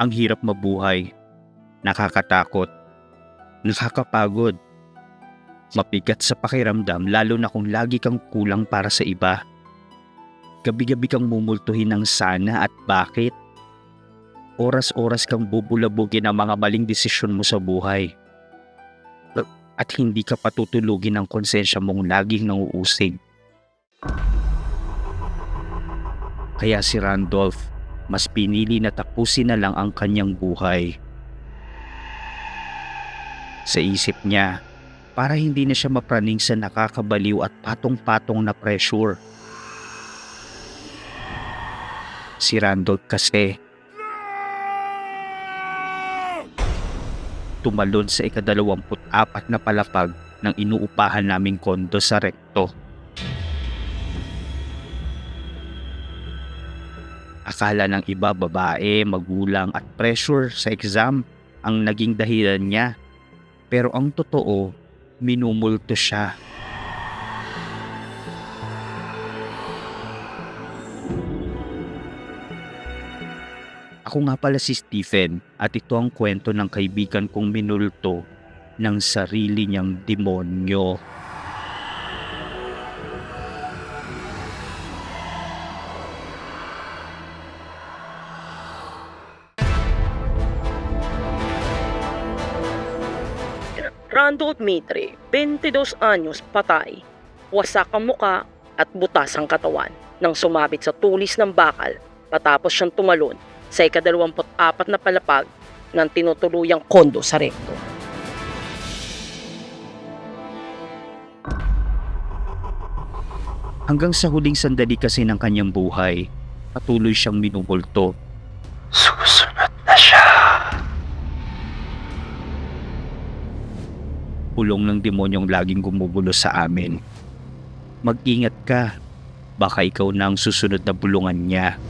Ang hirap mabuhay. Nakakatakot. Nakakapagod. Mapigat sa pakiramdam lalo na kung lagi kang kulang para sa iba. Gabi-gabi kang mumultuhin ng sana at bakit. Oras-oras kang bubulabugin ang mga maling desisyon mo sa buhay. At hindi ka patutulugin ng konsensya mong laging nanguusig. Kaya si Randolph, mas pinili na tapusin na lang ang kanyang buhay. Sa isip niya, para hindi na siya mapraning sa nakakabaliw at patong-patong na pressure. Si Randolph kasi tumalon sa ikadalawamput apat na palapag ng inuupahan naming kondo sa rekto. Akala ng iba babae, magulang at pressure sa exam ang naging dahilan niya. Pero ang totoo, minumulto siya. Ako nga pala si Stephen at ito ang kwento ng kaibigan kong minulto ng sarili niyang demonyo. Randolph Mitre, 22 anyos, patay. Wasak ang muka at butas ang katawan nang sumabit sa tulis ng bakal patapos siyang tumalon sa ikadalawamput apat na palapag ng tinutuluyang kondo sa rekto. Hanggang sa huling sandali kasi ng kanyang buhay, patuloy siyang minumulto. Pulong ng demonyong laging gumugulo sa amin. Mag-ingat ka, baka ikaw na ang susunod na bulungan niya.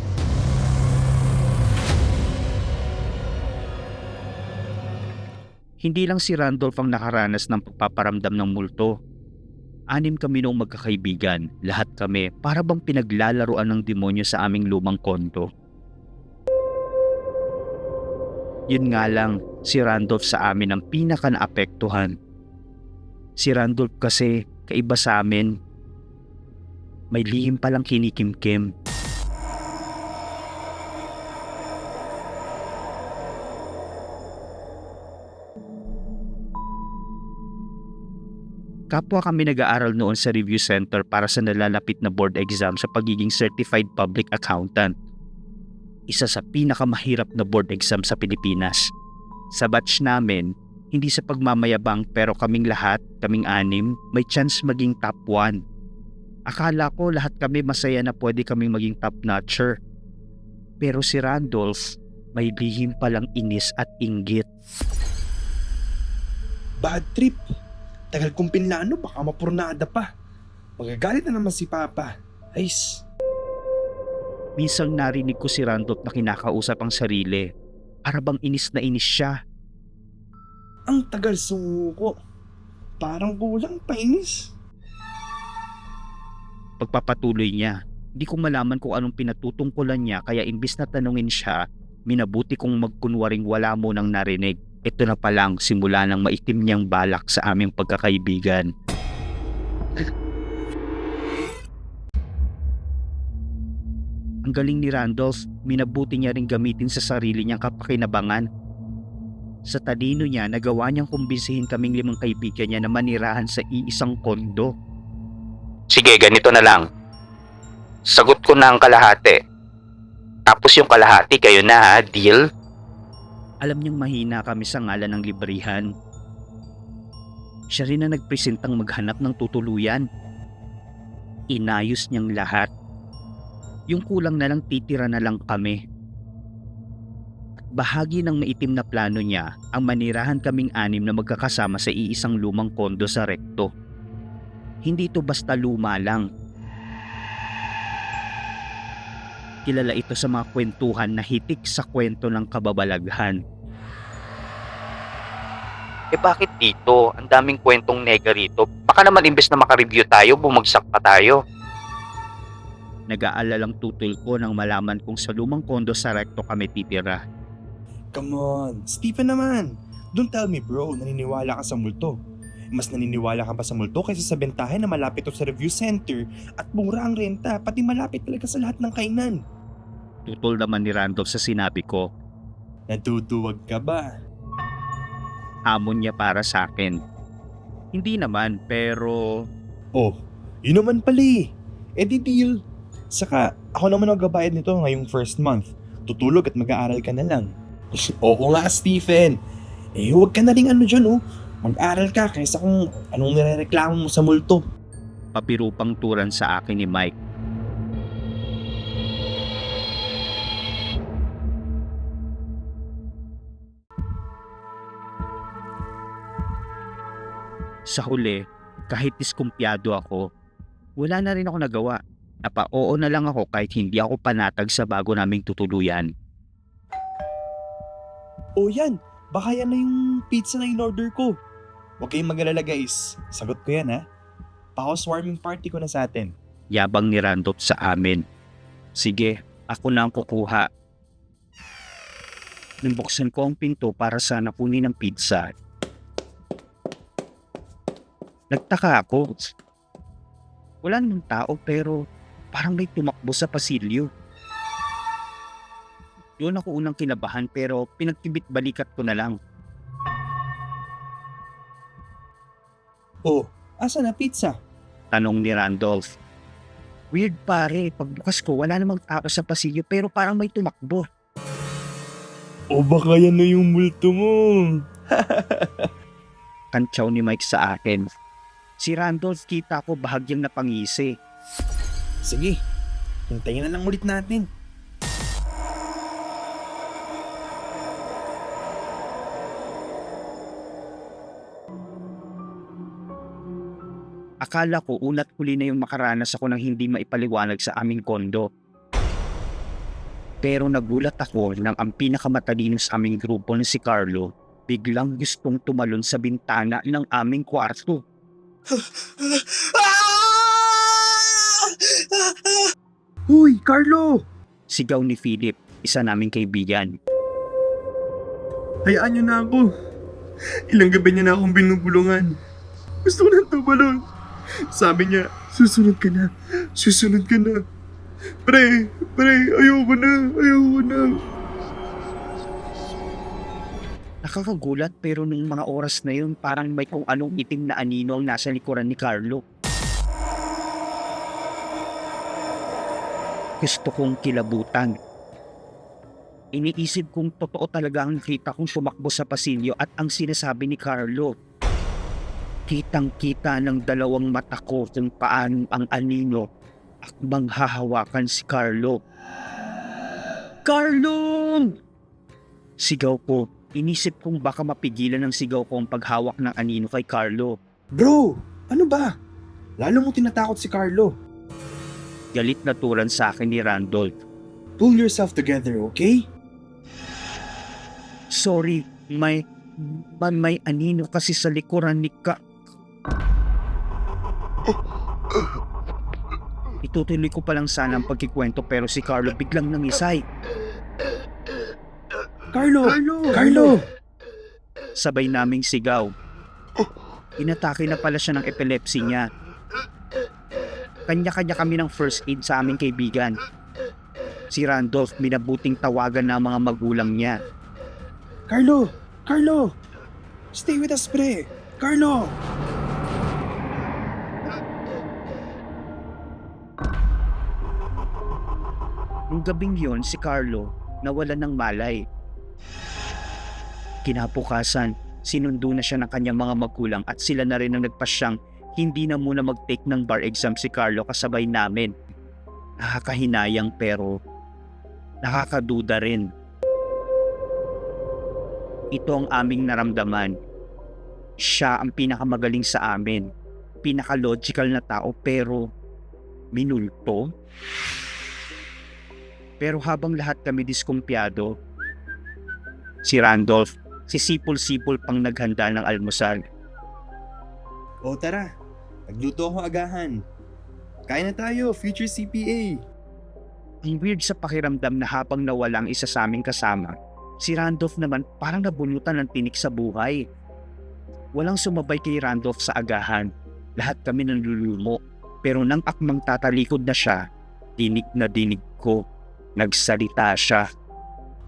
Hindi lang si Randolph ang nakaranas ng pagpaparamdam ng multo. Anim kami noong magkakaibigan, lahat kami para bang pinaglalaruan ng demonyo sa aming lumang kondo. Yun nga lang, si Randolph sa amin ang pinaka naapektuhan. Si Randolph kasi kaiba sa amin. May lihim palang kinikimkim. Kapwa kami nag-aaral noon sa review center para sa nalalapit na board exam sa pagiging certified public accountant. Isa sa pinakamahirap na board exam sa Pilipinas. Sa batch namin, hindi sa pagmamayabang pero kaming lahat, kaming anim, may chance maging top 1. Akala ko lahat kami masaya na pwede kaming maging top notcher. Pero si Randolph, may lihim palang inis at inggit. Bad trip. Tagal kong pinlano, baka mapurnada pa. Magagalit na naman si Papa. Ayos. Minsan narinig ko si Randolph na kinakausap ang sarili. Para bang inis na inis siya. Ang tagal sumuko. Parang kulang painis. Pagpapatuloy niya, di ko malaman kung anong pinatutungkulan niya kaya imbis na tanungin siya, minabuti kong magkunwaring wala mo nang narinig. Ito na palang simula ng maitim niyang balak sa aming pagkakaibigan. Ang galing ni Randolph, minabuti niya rin gamitin sa sarili niyang kapakinabangan. Sa talino niya, nagawa niyang kumbinsihin kaming limang kaibigan niya na manirahan sa iisang kondo. Sige, ganito na lang. Sagot ko na ang kalahati. Tapos yung kalahati, kayo na ha, deal? Alam niyang mahina kami sa ngalan ng librihan. Siya rin na nagpresentang maghanap ng tutuluyan. Inayos niyang lahat. Yung kulang na lang titira na lang kami. Bahagi ng maitim na plano niya ang manirahan kaming anim na magkakasama sa iisang lumang kondo sa rekto. Hindi ito basta luma lang. Kilala ito sa mga kwentuhan na hitik sa kwento ng kababalaghan. Eh bakit dito? Ang daming kwentong nega rito. Baka naman imbes na makareview tayo, bumagsak pa tayo. Nag-aalalang tutol ko nang malaman kung sa lumang kondo sa rekto kami titira. Come on, Stephen naman. Don't tell me bro, naniniwala ka sa multo. Mas naniniwala ka pa sa multo kaysa sa bentahe na malapit to sa review center at mura ang renta pati malapit talaga sa lahat ng kainan. Tutol naman ni Randolph sa sinabi ko. Natutuwag ka ba? Hamon niya para sa akin. Hindi naman, pero Oh, yun naman pala eh. Eh di deal. Saka, ako naman ang gabayad nito ngayong first month. Tutulog at mag-aaral ka na lang. Oo nga, Stephen. Eh, huwag ka na rin ano dyan, oh. Mag-aral ka kaysa kung anong nirereklamo mo sa multo. papirupang turan sa akin ni Mike. Sa huli, kahit diskumpiyado ako, wala na rin ako nagawa. Napa-oo na lang ako kahit hindi ako panatag sa bago naming tutuluyan. Oh yan, baka yan na yung pizza na in-order ko. Huwag kayong mag-alala guys. Sagot ko yan ha. Pa-housewarming party ko na sa atin. Yabang ni Randolph sa amin. Sige, ako na ang kukuha. Nang ko ang pinto para sana kunin ang pizza. Nagtaka ako. Wala namang tao pero parang may tumakbo sa pasilyo. Doon ako unang kinabahan pero pinagkibit balikat ko na lang. Oh, asa na pizza? Tanong ni Randolph. Weird pare, pagbukas ko wala namang tao sa pasilyo pero parang may tumakbo. O baka yan na yung multo mo. kantsaw ni Mike sa akin. Si Randolph kita ko bahagyang napangisi. Sige, hintayin na lang ulit natin. Akala ko unat huli na yung makaranas ako ng hindi maipaliwanag sa aming kondo. Pero nagulat ako nang ang pinakamatalino sa aming grupo na si Carlo biglang gustong tumalon sa bintana ng aming kwarto. Huy, Carlo! Sigaw ni Philip, isa naming kaibigan. Hayaan niyo na ako. Ilang gabi niya na akong binubulungan. Gusto ko nang tumalon. Sabi niya, susunod ka na. Susunod ka na. Pre, pre, ayoko na, ayoko na. Nakakagulat pero nung mga oras na yun parang may kung anong itim na anino ang nasa likuran ni Carlo. Gusto kong kilabutan. Iniisip kong totoo talaga ang nakita kong tumakbo sa pasilyo at ang sinasabi ni Carlo. Kitang kita ng dalawang mata ko kung paano ang anino at manghahawakan si Carlo. Carlo! Sigaw ko Inisip kong baka mapigilan ng sigaw ko ang paghawak ng anino kay Carlo. Bro, ano ba? Lalo mo tinatakot si Carlo. Galit na turan sa akin ni Randolph. Pull yourself together, okay? Sorry, may, may, may anino kasi sa likuran ni Ka... Itutuloy ko pa lang sana ang pagkikwento pero si Carlo biglang nangisay. Carlo! Carlo! Carlo! Sabay naming sigaw. Inatake na pala siya ng epilepsy niya. Kanya-kanya kami ng first aid sa aming kaibigan. Si Randolph minabuting tawagan ng mga magulang niya. Carlo! Carlo! Stay with us, pre! Carlo! Nung gabing yon si Carlo nawala ng malay. Kinabukasan, sinundo na siya ng kanyang mga magulang at sila na rin ang nagpasyang hindi na muna mag-take ng bar exam si Carlo kasabay namin. Nakakahinayang pero nakakaduda rin. Ito ang aming naramdaman. Siya ang pinakamagaling sa amin. Pinaka-logical na tao pero minulto. Pero habang lahat kami diskumpiyado, si Randolph, si Sipol-Sipol pang naghanda ng almusal. O tara, nagluto ako agahan. Kain na tayo, future CPA. Ang weird sa pakiramdam na habang nawala ang isa sa aming kasama, Si Randolph naman parang nabunutan ng tinik sa buhay. Walang sumabay kay Randolph sa agahan. Lahat kami nanlulumo. Pero nang akmang tatalikod na siya, dinig na dinig ko. Nagsalita siya.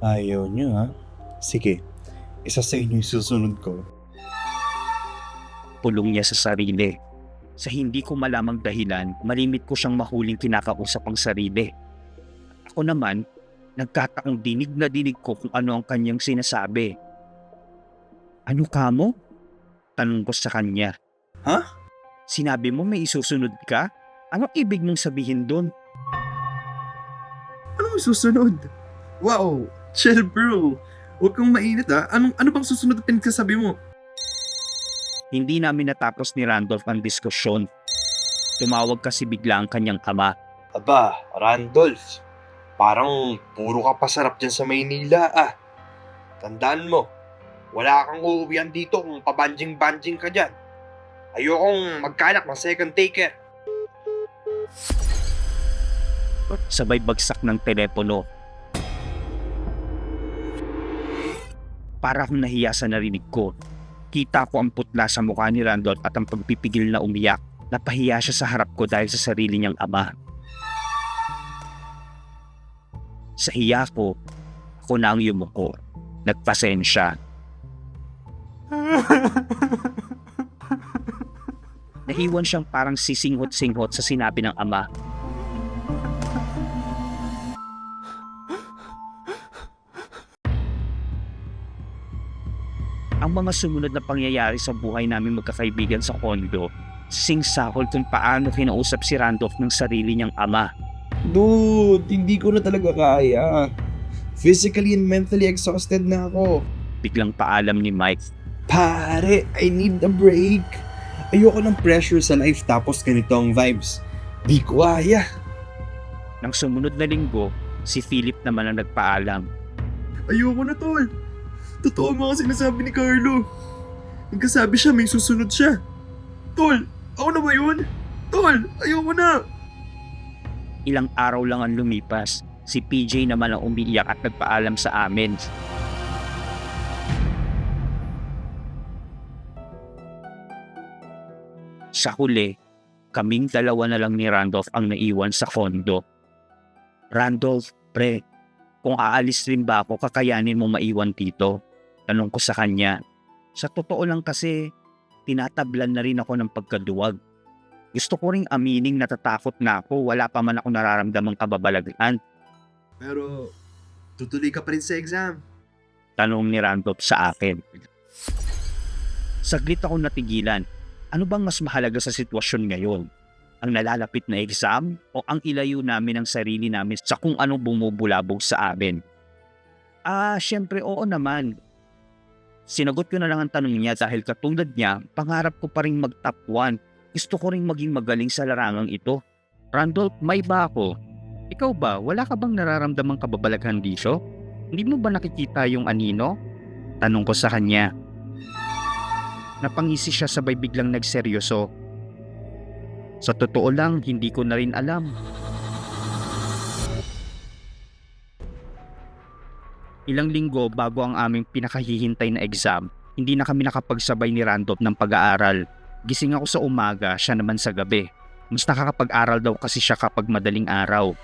Ayaw niyo ha? Sige, isa sa inyo yung susunod ko. Pulong niya sa sarili. Sa hindi ko malamang dahilan, malimit ko siyang mahuling kinakausap ang sarili. Ako naman, nagkataong dinig na dinig ko kung ano ang kanyang sinasabi. Ano ka mo? Tanong ko sa kanya. Ha? Sinabi mo may isusunod ka? Anong ibig mong sabihin doon? Anong susunod? Wow, chill bro. Huwag kang mainit ha. Anong, ano bang susunod na pinagsasabi mo? Hindi namin natapos ni Randolph ang diskusyon. Tumawag kasi bigla ang kanyang ama. Aba, Randolph. Parang puro ka pasarap dyan sa Maynila ah. Tandaan mo, wala kang uuwian dito kung pabanjing-banjing ka dyan. Ayokong magkanak ng second taker. Sabay bagsak ng telepono. Para akong nahiya sa narinig ko. Kita ko ang putla sa mukha ni Randolph at ang pagpipigil na umiyak. Napahiya siya sa harap ko dahil sa sarili niyang ama. Sa hiya ko, ako na ang yumuko. Nagpasensya. Nahiwan siyang parang sisinghot-singhot sa sinabi ng ama. Ang mga sumunod na pangyayari sa buhay namin magkakaibigan sa kondo, singsakol kung paano kinausap si Randolph ng sarili niyang ama. Dude, hindi ko na talaga kaya. Physically and mentally exhausted na ako. Biglang paalam ni Mike. Pare, I need a break. Ayoko ng pressure sa life tapos ganito ang vibes. Di ko kaya. Nang sumunod na linggo, si Philip naman ang nagpaalam. Ayoko na, tol. Totoo mga sinasabi ni Carlo. Nagkasabi siya may susunod siya. Tol, ako na ba yun? Tol, ayoko na. Ilang araw lang ang lumipas. Si PJ naman ang umiiyak at nagpaalam sa amin. Sa huli, kaming dalawa na lang ni Randolph ang naiwan sa kondo. Randolph, pre, kung aalis rin ba ako, kakayanin mo maiwan dito? Tanong ko sa kanya. Sa totoo lang kasi, tinatablan na rin ako ng pagkaduwag. Gusto ko ring amining natatakot na ako, wala pa man ako nararamdamang kababalagan. Pero, tutuloy ka pa rin sa exam. Tanong ni Randolph sa akin. Saglit ako natigilan. Ano bang mas mahalaga sa sitwasyon ngayon? Ang nalalapit na exam o ang ilayo namin ang sarili namin sa kung anong bumubulabog sa amin? Ah, syempre oo naman. Sinagot ko na lang ang tanong niya dahil katulad niya, pangarap ko pa rin mag-top 1. Gusto ko rin maging magaling sa larangang ito. Randolph, may ba ako? Ikaw ba, wala ka bang nararamdamang kababalaghan dito? Hindi mo ba nakikita yung anino? Tanong ko sa kanya. Napangisi siya sabay biglang nagseryoso. Sa totoo lang, hindi ko na rin alam. Ilang linggo bago ang aming pinakahihintay na exam, hindi na kami nakapagsabay ni Randolph ng pag-aaral. Gising ako sa umaga, siya naman sa gabi. Mas nakakapag-aral daw kasi siya kapag madaling araw.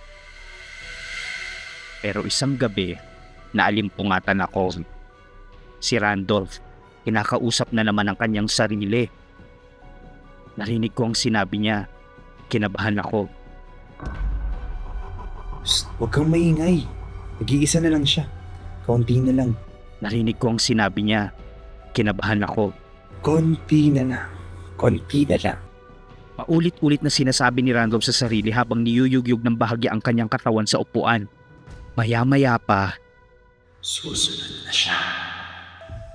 Pero isang gabi, naalimpungatan ako. Si Randolph, kinakausap na naman ang kanyang sarili. Narinig ko ang sinabi niya. Kinabahan ako. Shh, huwag kang maingay. Nag-iisa na lang siya. Konti na lang. Narinig ko ang sinabi niya. Kinabahan ako. Konti na lang. Konti na lang. Paulit-ulit na sinasabi ni Randolph sa sarili habang niyuyugyug ng bahagya ang kanyang katawan sa upuan. Maya-maya pa, Susunod na siya.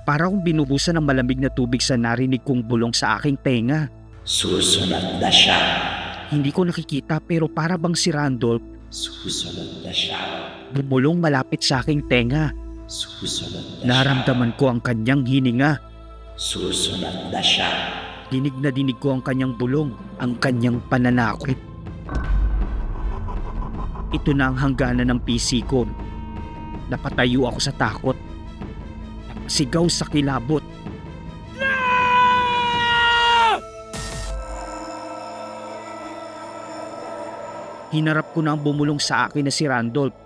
para akong binubusan ng malamig na tubig sa narinig kong bulong sa aking tenga. Susunod na siya. Hindi ko nakikita pero para bang si Randolph Susunod na siya. bumulong malapit sa aking tenga. Susunod Naramdaman ko ang kanyang hininga. Susunod na siya. Dinig na dinig ko ang kanyang bulong, ang kanyang pananakot. Ito na ang hangganan ng PC ko. Napatayo ako sa takot. Sigaw sa kilabot. Hinarap ko na ang bumulong sa akin na si Randolph.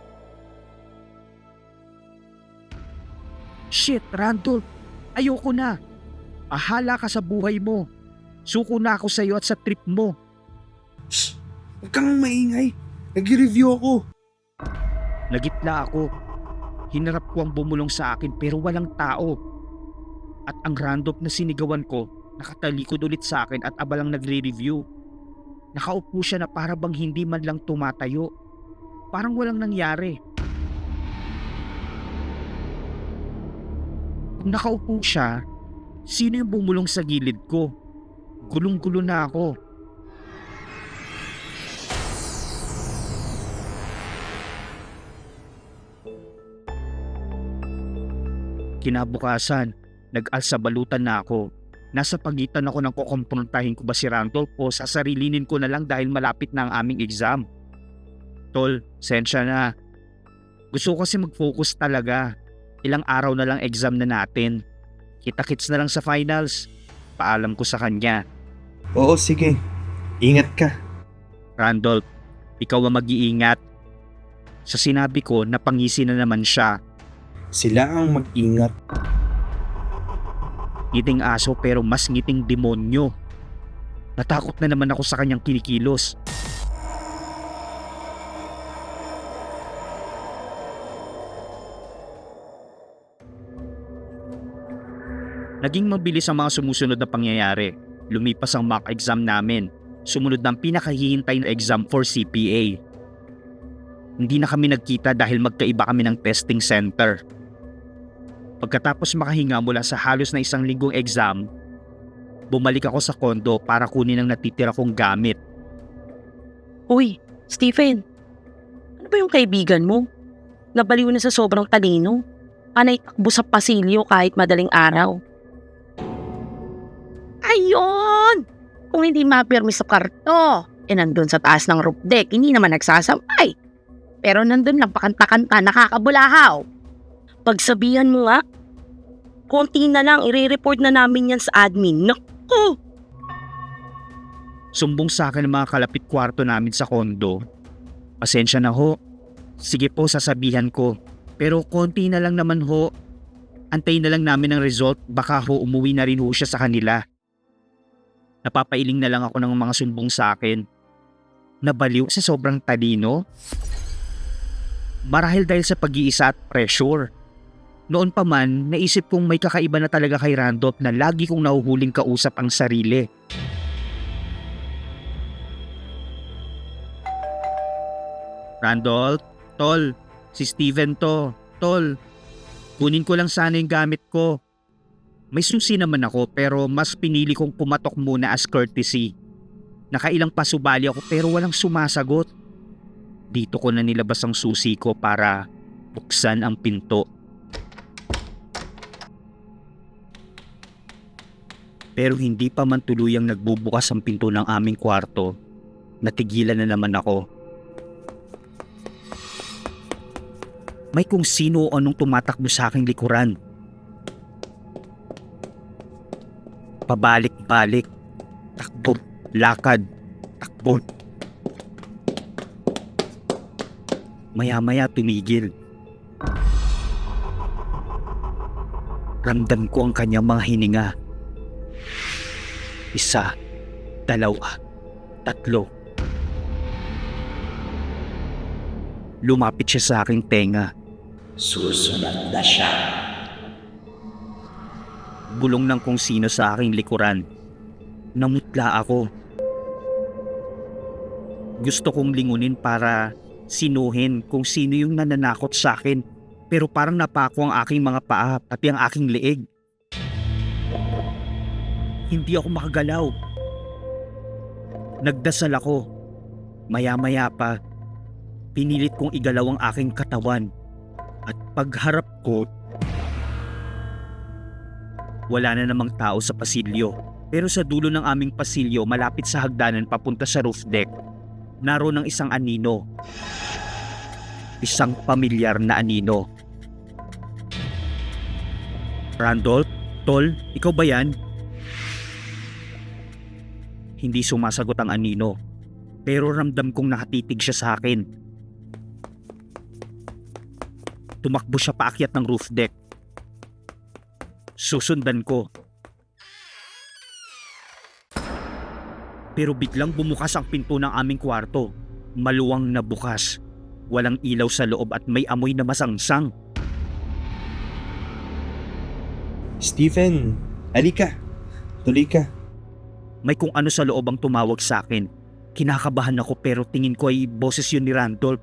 Shit, Randolph! Ayoko na! Ahala ka sa buhay mo. Suko na ako sa iyo at sa trip mo. Shh! Huwag kang maingay. Nag-review ako. Nagitla ako. Hinarap ko ang bumulong sa akin pero walang tao. At ang random na sinigawan ko, nakatalikod ulit sa akin at abalang nagre-review. Nakaupo siya na para bang hindi man lang tumatayo. Parang walang nangyari. Nakaupo siya, sino yung bumulong sa gilid ko? Gulong-gulo na ako. Kinabukasan, nag-alsabalutan na ako. Nasa pagitan ako ng kukomprontahin ko ba si Randolph o sasarilinin ko na lang dahil malapit na ang aming exam. Tol, sensya na. Gusto ko kasi mag-focus talaga. Ilang araw na lang exam na natin. Kita-kits na lang sa finals. Paalam ko sa kanya. Oo, sige. Ingat ka. Randolph, ikaw ang mag-iingat. Sa sinabi ko, napangisi na naman siya. Sila ang mag-ingat. Ngiting aso pero mas ngiting demonyo. Natakot na naman ako sa kanyang kinikilos. Naging mabilis ang mga sumusunod na pangyayari. Lumipas ang mock exam namin. Sumunod ng pinakahihintay na exam for CPA. Hindi na kami nagkita dahil magkaiba kami ng testing center. Pagkatapos makahinga mula sa halos na isang linggong exam, bumalik ako sa kondo para kunin ang natitira kong gamit. Uy, Stephen. Ano ba yung kaibigan mo? Nabaliw na sa sobrang talino. Panay takbo sa pasilyo kahit madaling araw. Ayun! Kung hindi mapirmi sa karto, eh nandun sa taas ng roof deck, hindi naman nagsasabay. Pero nandun lang pakanta-kanta, nakakabulahaw. Pagsabihan mo nga, konti na lang, i-report na namin yan sa admin. Naku! Sumbong sa akin ng mga kalapit kwarto namin sa kondo. Pasensya na ho. Sige po sasabihan ko. Pero konti na lang naman ho. Antayin na lang namin ang result. Baka ho umuwi na rin ho siya sa kanila. Napapailing na lang ako ng mga sumbong sa akin. Nabaliw sa sobrang talino? Marahil dahil sa pag-iisa at pressure. Noon pa man, naisip kong may kakaiba na talaga kay Randolph na lagi kong nahuhuling kausap ang sarili. Randolph, tol, si Steven to. Tol, kunin ko lang sana yung gamit ko. May susi naman ako pero mas pinili kong pumatok muna as courtesy. Nakailang pasubali ako pero walang sumasagot. Dito ko na nilabas ang susi ko para buksan ang pinto. Pero hindi pa man tuluyang nagbubukas ang pinto ng aming kwarto. Natigilan na naman ako. May kung sino o anong tumatakbo sa aking likuran. Pabalik-balik. Takbo. Lakad. Takbo. Maya-maya tumigil. Ramdam ko ang kanyang mga hininga. Isa, dalawa, tatlo. Lumapit siya sa aking tenga. Susunod na siya. Bulong ng kung sino sa aking likuran. Namutla ako. Gusto kong lingunin para sinuhin kung sino yung nananakot sa akin pero parang napako ang aking mga paa pati ang aking leeg. Hindi ako makagalaw. Nagdasal ako. Maya-maya pa, pinilit kong igalaw ang aking katawan at pagharap ko wala na namang tao sa pasilyo. Pero sa dulo ng aming pasilyo malapit sa hagdanan papunta sa roof deck, naroon ang isang anino. Isang pamilyar na anino. Randolph? Tol, ikaw ba yan? Hindi sumasagot ang anino. Pero ramdam kong nakatitig siya sa akin. Tumakbo siya paakyat ng roof deck. Susundan ko. Pero biglang bumukas ang pinto ng aming kwarto. Maluwang na bukas. Walang ilaw sa loob at may amoy na masangsang. Stephen, alika. Tuloy ka. May kung ano sa loob ang tumawag sa akin. Kinakabahan ako pero tingin ko ay boses yun ni Randolph.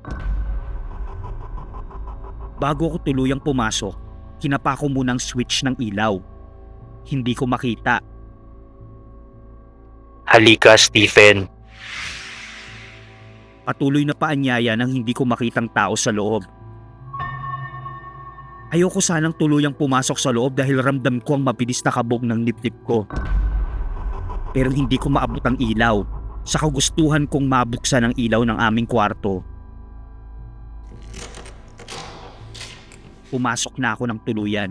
Bago ako tuluyang pumasok, kinapa ko muna ang switch ng ilaw. Hindi ko makita. Halika, Stephen. Patuloy na paanyaya ng hindi ko makitang tao sa loob. Ayoko sanang tuluyang pumasok sa loob dahil ramdam ko ang mabilis na kabog ng niptip ko. Pero hindi ko maabot ang ilaw. Sa kagustuhan kong mabuksan ang ilaw ng aming kwarto. Pumasok na ako ng tuluyan.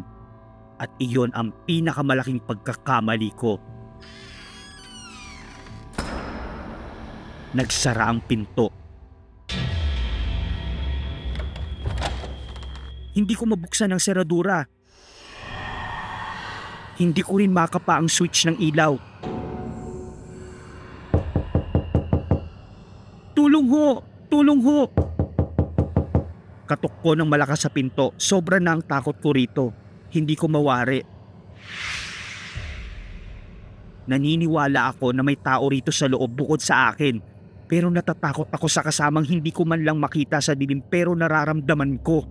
At iyon ang pinakamalaking pagkakamali ko. Nagsara ang pinto. Hindi ko mabuksan ang seradura. Hindi ko rin makapa ang switch ng ilaw. Tulong ho! Tulong ho! Katok ko ng malakas sa pinto. Sobra na ang takot ko rito. Hindi ko mawari. Naniniwala ako na may tao rito sa loob bukod sa akin. Pero natatakot ako sa kasamang hindi ko man lang makita sa dilim pero nararamdaman ko.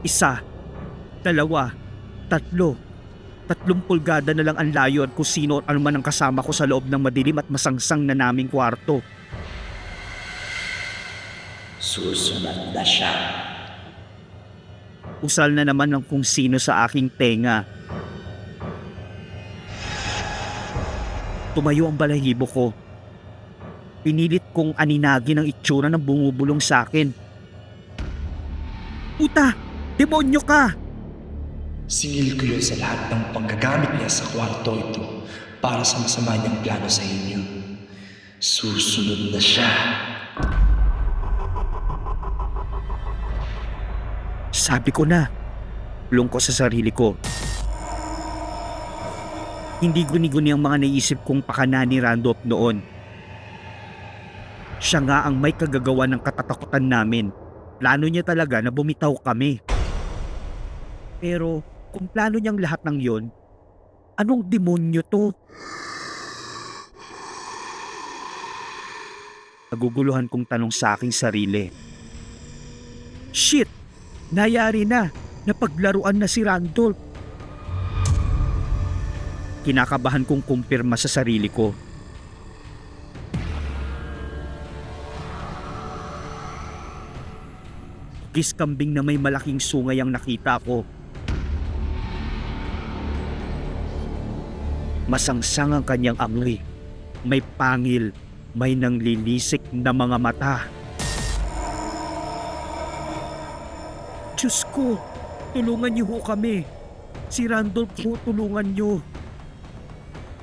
Isa, dalawa, tatlo. Tatlong pulgada na lang ang layo at kung sino at anuman ang kasama ko sa loob ng madilim at masangsang na naming kwarto. Susunod na siya. Usal na naman ng kung sino sa aking tenga. Tumayo ang balahibo ko. Pinilit kong aninagin ang itsura ng bumubulong sa akin. Puta! Demonyo ka! Singil ko yun sa lahat ng panggagamit niya sa kwarto ito para sa masama niyang plano sa inyo. Susunod na siya. Sabi ko na. Lung ko sa sarili ko. Hindi guni-guni ang mga naisip kong pakana ni Randolph noon. Siya nga ang may kagagawa ng katatakutan namin. Plano niya talaga na bumitaw kami. Pero kung plano niyang lahat ng yon, anong demonyo to? Naguguluhan kong tanong sa aking sarili. Shit! Nayari na. Napaglaruan na si Randolph. Kinakabahan kong kumpirma sa sarili ko. Kiskambing na may malaking sungay ang nakita ko. Masangsang ang kanyang amoy. May pangil, may nanglilisik na mga mata. Diyos ko, tulungan niyo ho kami. Si Randolph po, tulungan niyo.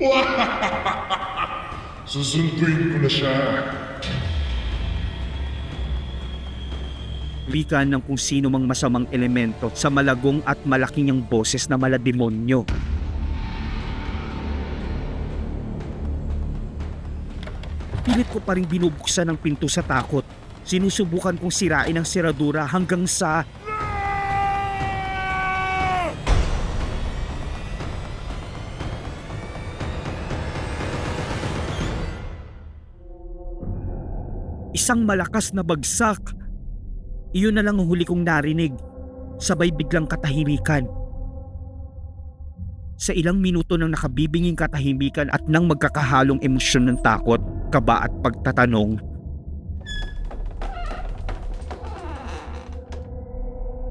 Susunduin ko na siya. Wika ng kung sino mang masamang elemento sa malagong at malaking ang boses na malademonyo. Pilit ko pa rin binubuksan ang pinto sa takot. Sinusubukan kong sirain ang seradura hanggang sa... Isang malakas na bagsak iyon na lang ang huli kong narinig. Sabay biglang katahimikan. Sa ilang minuto ng nakabibinging katahimikan at nang magkakahalong emosyon ng takot, kaba at pagtatanong,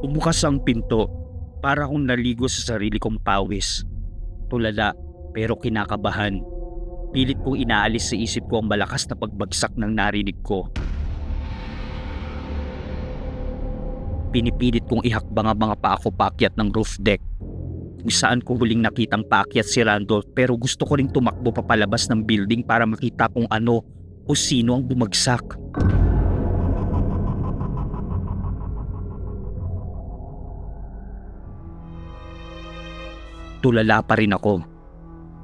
Umukas ang pinto para kong naligo sa sarili kong pawis. Tulala pero kinakabahan. Pilit kong inaalis sa isip ko ang malakas na pagbagsak ng narinig ko. Pinipilit kong ihakbang ang mga paa ko paakyat ng roof deck. Kung saan ko huling nakitang paakyat si Randolph pero gusto ko ring tumakbo papalabas ng building para makita kung ano o sino ang bumagsak. Tulala pa rin ako.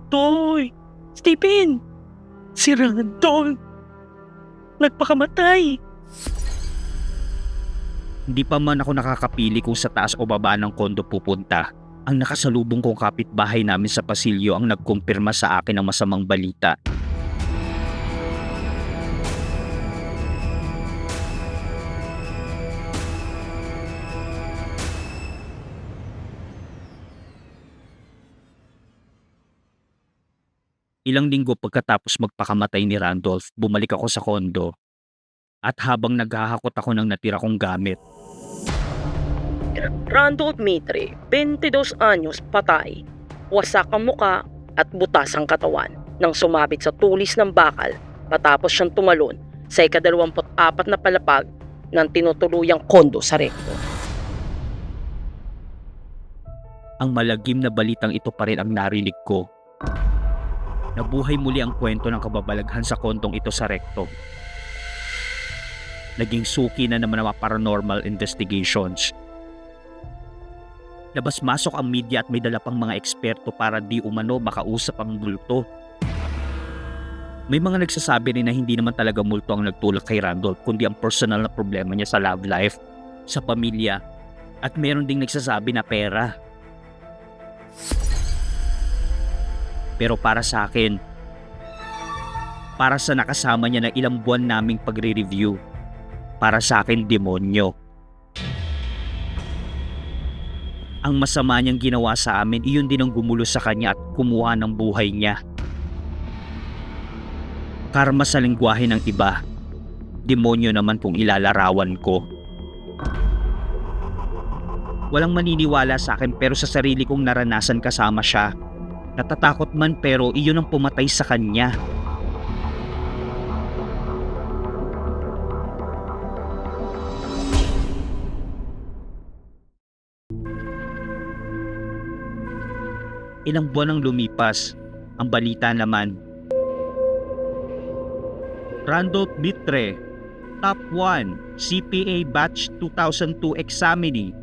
Toy! Stephen! Si Randolph! Nagpakamatay! Hindi pa man ako nakakapili kung sa taas o baba ng kondo pupunta. Ang nakasalubong kong kapitbahay namin sa pasilyo ang nagkumpirma sa akin ng masamang balita. Ilang linggo pagkatapos magpakamatay ni Randolph, bumalik ako sa kondo. At habang naghahakot ako ng natira kong gamit, Randolph Mitre, 22 anyos, patay. Wasak ang muka at butas ang katawan nang sumabit sa tulis ng bakal patapos siyang tumalon sa ika-24 na palapag ng tinutuluyang kondo sa rekto. ang malagim na balitang ito pa rin ang narinig ko. Nabuhay muli ang kwento ng kababalaghan sa kontong ito sa rekto. Naging suki na naman ang paranormal investigations. Labas-masok ang media at may dala pang mga eksperto para di umano makausap ang multo. May mga nagsasabi rin na hindi naman talaga multo ang nagtulak kay Randolph kundi ang personal na problema niya sa love life, sa pamilya, at meron ding nagsasabi na pera. Pero para sa akin, para sa nakasama niya na ilang buwan naming pagre-review, para sa akin demonyo. Ang masama niyang ginawa sa amin, iyon din ang gumulo sa kanya at kumuha ng buhay niya. Karma sa lingwahe ng iba, demonyo naman kung ilalarawan ko. Walang maniniwala sa akin pero sa sarili kong naranasan kasama siya. Natatakot man pero iyon ang pumatay sa kanya. Ilang buwan ang lumipas, ang balita naman. Randolph Mitre, Top 1, CPA Batch 2002 examinee,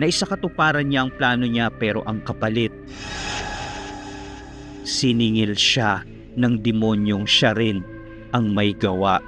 na isa katuparan niya ang plano niya pero ang kapalit. Siningil siya ng demonyong siya rin ang may gawa.